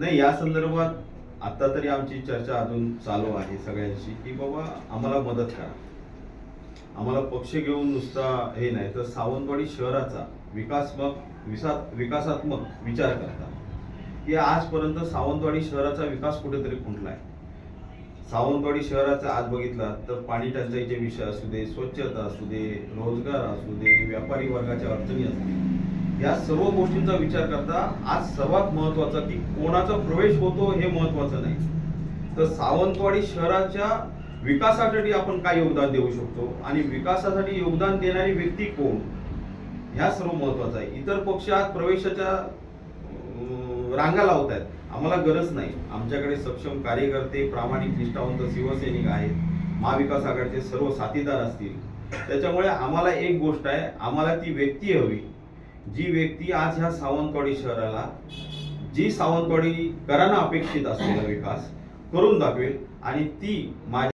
नाही या संदर्भात आता तरी आमची चर्चा अजून चालू आहे सगळ्यांशी की बाबा आम्हाला मदत करा. आम्हाला पक्ष घेऊन नुसता हे नाही तर सावंतवाडी शहराचा विकासमक विसा विकासात्मक विचार करता. की आजपर्यंत सावंतवाडी शहराचा विकास कुठेतरी खुंटलाय. सावंतवाडी शहराचा आज बघितला तर पाणी टंचाईचे विषय असू दे स्वच्छता असू दे रोजगार असू दे व्यापारी वर्गाच्या अडचणी असतील. या सर्व गोष्टींचा विचार करता आज सर्वात महत्त्वाचा की कोणाचा प्रवेश होतो हे महत्वाचं नाही. तर सावंतवाडी शहराच्या विकासासाठी आपण काय योगदान देऊ शकतो? आणि विकासासाठी योगदान देणारी व्यक्ती कोण? ह्या सर्व महत्वाचं आहे. इतर पक्ष आज प्रवेशाच्या रांगा लावत आहेत आम्हाला गरज नाही. आमच्याकडे सक्षम कार्यकर्ते प्रामाणिक निष्ठावंत शिवसैनिक आहेत. महाविकास आघाडीचे सर्व साथीदार असतील. त्याच्यामुळे आम्हाला एक गोष्ट आहे. आम्हाला ती व्यक्ती हवी. जी व्यक्ती आज ह्या सावंतवाडी शहराला जी सावंतवाडीकरांना अपेक्षित असलेला विकास करून दाखवेल आणि ती माझ्या